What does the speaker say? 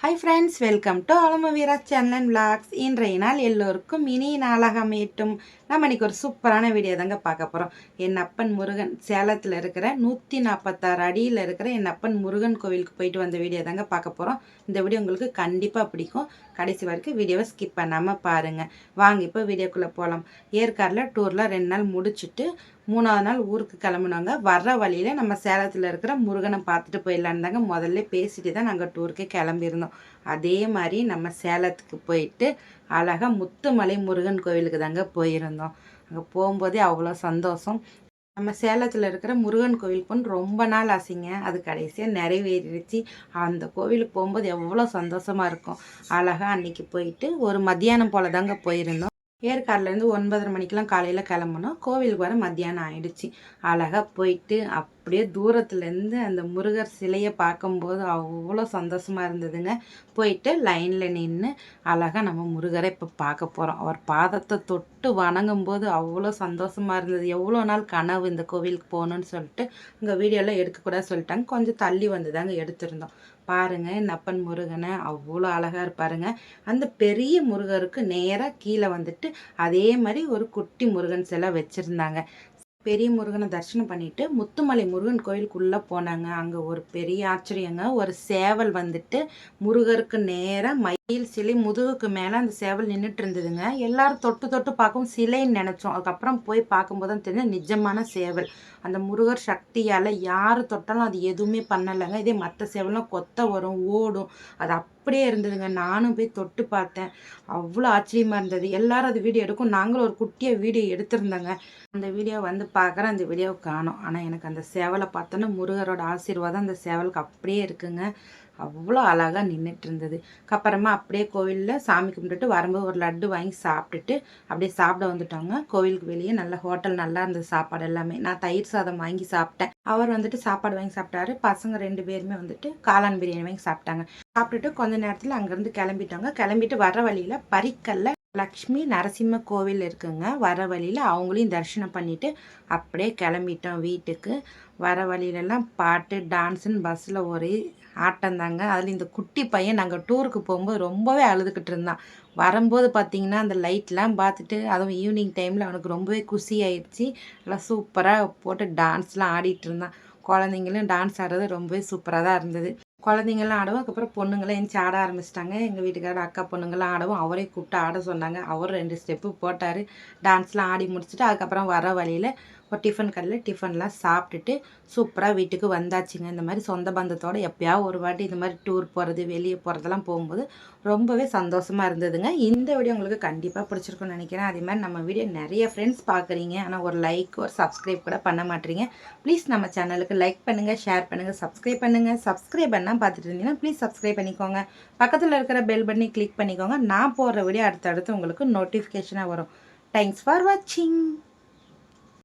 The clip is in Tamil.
Hi friends welcome to Alama Veera channel vlogs இன்றைய நாள் எல்லோருக்கும் இனி நாளாக மீட்டும் நம்ம இன்றைக்கி ஒரு சூப்பரான வீடியோ தாங்க பார்க்க போகிறோம் என் அப்பன் முருகன் சேலத்தில் இருக்கிற நூற்றி நாற்பத்தாறு அடியில் இருக்கிற என் அப்பன் முருகன் கோவிலுக்கு போயிட்டு வந்த வீடியோ தாங்க பார்க்க போகிறோம் இந்த வீடியோ உங்களுக்கு கண்டிப்பாக பிடிக்கும். கடைசி வரைக்கும் வீடியோவை ஸ்கிப் பண்ணாமல் பாருங்கள் வாங்க இப்போ வீடியோக்குள்ளே போகலாம் ஏற்காடில் டூரில் ரெண்டு நாள் முடிச்சுட்டு மூணாவது நாள் ஊருக்கு கிளம்புனாங்க. வர்ற வழியில் நம்ம சேலத்தில் இருக்கிற முருகனை பார்த்துட்டு போயிடலான்னு தாங்க முதல்ல பேசிட்டு தான் நாங்கள் டூருக்கு கிளம்பியிருந்தோம். அதே மாதிரி நம்ம சேலத்துக்கு போயிட்டு அழகாக முத்துமலை முருகன் கோவிலுக்கு தாங்க போயிருந்தோம். அங்கே போகும்போதே அவ்வளோ சந்தோஷம். நம்ம சேலத்தில் இருக்கிற முருகன் கோவில் போகணும் ரொம்ப நாள் ஆசைங்க. அது கடைசியாக நிறைவேறிடுச்சு. அந்த கோவிலுக்கு போகும்போது எவ்வளோ சந்தோஷமாக இருக்கும். அழகாக அன்னைக்கு போயிட்டு ஒரு மத்தியானம் போல் தாங்க போயிருந்தோம். ஏற்காடுலேருந்து ஒன்பதரை மணிக்கெலாம் காலையில் கிளம்புனோம். கோவிலுக்கு வர மத்தியானம் ஆயிடுச்சு. அழகாக போயிட்டு அப் அப்படியே தூரத்துலேருந்து அந்த முருகர் சிலையை பார்க்கும்போது அவ்வளோ சந்தோஷமாக இருந்ததுங்க. போயிட்டு லைனில் நின்று அழகாக நம்ம முருகரை இப்போ பார்க்க போகிறோம் அவர் பாதத்தை தொட்டு வணங்கும் போது அவ்வளோ சந்தோஷமாக இருந்தது. எவ்வளோ நாள் கனவு இந்த கோவிலுக்கு போகணுன்னு சொல்லிட்டு இங்கே வீடியோலாம் எடுக்கக்கூடாது சொல்லிட்டாங்க. கொஞ்சம் தள்ளி வந்து தாங்க எடுத்திருந்தோம். பாருங்கள் நப்பன் முருகனை அவ்வளோ அழகாக இருப்பாருங்க. அந்த பெரிய முருகருக்கு நேராக கீழே வந்துட்டு அதே மாதிரி ஒரு குட்டி முருகன் சிலை வச்சுருந்தாங்க. பெரிய முருகனை தரிசனம் பண்ணிட்டு முத்துமலை முருகன் கோயிலுக்குள்ளே போனாங்க. அங்கே ஒரு பெரிய ஆச்சரியங்க. ஒரு சேவல் வந்துட்டு முருகருக்கு நேராக மயில் சிலை முதுகுக்கு மேலே அந்த சேவல் நின்றுட்டு இருந்ததுங்க எல்லாரும் தொட்டு தொட்டு பார்க்கவும் சிலைன்னு நினச்சோம். அதுக்கப்புறம் போய் பார்க்கும்போது தான் தெரிஞ்ச நிஜமான சேவல். அந்த முருகர் சக்தியால் யார் தொட்டாலும் அது எதுவுமே பண்ணலைங்க. இதே மற்ற சேவலாம் கொத்த வரும் ஓடும். அது அப்படியே இருந்ததுங்க. நானும் போய் தொட்டு பார்த்தேன். அவ்வளோ ஆச்சரியமாக இருந்தது. எல்லாரும் அது வீடியோ எடுக்கும். நாங்களும் ஒரு குட்டியாக வீடியோ எடுத்திருந்தோங்க. அந்த வீடியோ வந்து பார்க்குறேன். அந்த வீடியோவை காணும். ஆனால் எனக்கு அந்த சேவலை பார்த்தோன்னா முருகரோட ஆசீர்வாதம் அந்த சேவலுக்கு அப்படியே இருக்குங்க. அவ்வளோ அழகாக நின்றுட்டு இருந்தது அப்புறமா அப்படியே கோவிலில் சாமி கும்பிட்டுட்டு வரும்போது ஒரு லட்டு வாங்கி சாப்பிட்டுட்டு அப்படியே சாப்பிட வந்துட்டோங்க. கோவிலுக்கு வெளியே நல்ல ஹோட்டல் நல்லா இருந்தது. சாப்பாடு எல்லாமே. நான் தயிர் சாதம் வாங்கி சாப்பிட்டேன். அவர் வந்துட்டு சாப்பாடு வாங்கி சாப்பிட்டாரு. பசங்க ரெண்டு பேருமே வந்துட்டு காளான் பிரியாணி வாங்கி சாப்பிட்டாங்க. சாப்பிட்டுட்டு கொஞ்ச நேரத்தில் அங்கேருந்து கிளம்பிட்டாங்க. கிளம்பிட்டு வர வழியில் பறிக்கல்ல லக்ஷ்மி நரசிம்ம கோவில் இருக்குங்க. வர வழியில் அவங்களையும் தரிசனம் பண்ணிவிட்டு அப்படியே கிளம்பிட்டோம் வீட்டுக்கு. வர வழியிலலாம் பாட்டு டான்ஸுன்னு பஸ்ஸில் ஒரே ஆட்டம் தாங்க. அதில் இந்த குட்டி பையன் நாங்கள் டூருக்கு போகும்போது ரொம்பவே அழுதுகிட்டு இருந்தான். வரும்போது பார்த்தீங்கன்னா அந்த லைட்லாம் பார்த்துட்டு அதுவும் ஈவினிங் டைமில் அவனுக்கு ரொம்பவே குஷி ஆயிடுச்சு. நல்லா சூப்பராக போட்டு டான்ஸ்லாம் ஆடிட்டு இருந்தான். குழந்தைங்களும் டான்ஸ் ஆடுறது ரொம்பவே சூப்பராக தான் இருந்தது. குழந்தைங்களாம் ஆடவும். அதுக்கப்புறம் பொண்ணுங்களாம் எந்திச்சு ஆட ஆரம்பிச்சிட்டாங்க. எங்கள் வீட்டுக்கார அக்கா பொண்ணுங்களாம் ஆடவும். அவரே கூப்பிட்டு ஆட சொன்னாங்க. அவர் ரெண்டு ஸ்டெப்பு போட்டார். டான்ஸ்லாம் ஆடி முடிச்சுட்டு அதுக்கப்புறம் வர வழியில் இப்போ டிஃபன் கடையில் டிஃபன்லாம் சாப்பிட்டுட்டு சூப்பராக வீட்டுக்கு வந்தாச்சுங்க. இந்த மாதிரி சொந்த பந்தத்தோடு எப்போயாவது ஒரு வாட்டி இந்த மாதிரி டூர் போகிறது வெளியே போகிறதெல்லாம் போகும்போது ரொம்பவே சந்தோஷமாக இருந்ததுங்க. இந்த வீடியோ உங்களுக்கு கண்டிப்பாக பிடிச்சிருக்குன்னு நினைக்கிறேன். அதே மாதிரி நம்ம வீடியோ நிறைய ஃப்ரெண்ட்ஸ் பார்க்குறீங்க. ஆனால் ஒரு லைக் ஒரு சப்ஸ்கிரைப் கூட பண்ண மாட்டீங்க. ப்ளீஸ் நம்ம சேனலுக்கு லைக் பண்ணுங்கள் ஷேர் பண்ணுங்கள் சப்ஸ்கிரைப் பண்ணுங்கள் சப்ஸ்கிரைப் பண்ணால் பார்த்துட்டு இருந்தீங்கன்னா ப்ளீஸ் சப்ஸ்கிரைப் பண்ணிக்கோங்க. பக்கத்தில் இருக்கிற பெல் பண்ணி கிளிக் பண்ணிக்கோங்க. நான் போடுற வீடியோ அடுத்தடுத்து உங்களுக்கு நோட்டிஃபிகேஷனாக வரும். தேங்க்ஸ் ஃபார் வாட்சிங்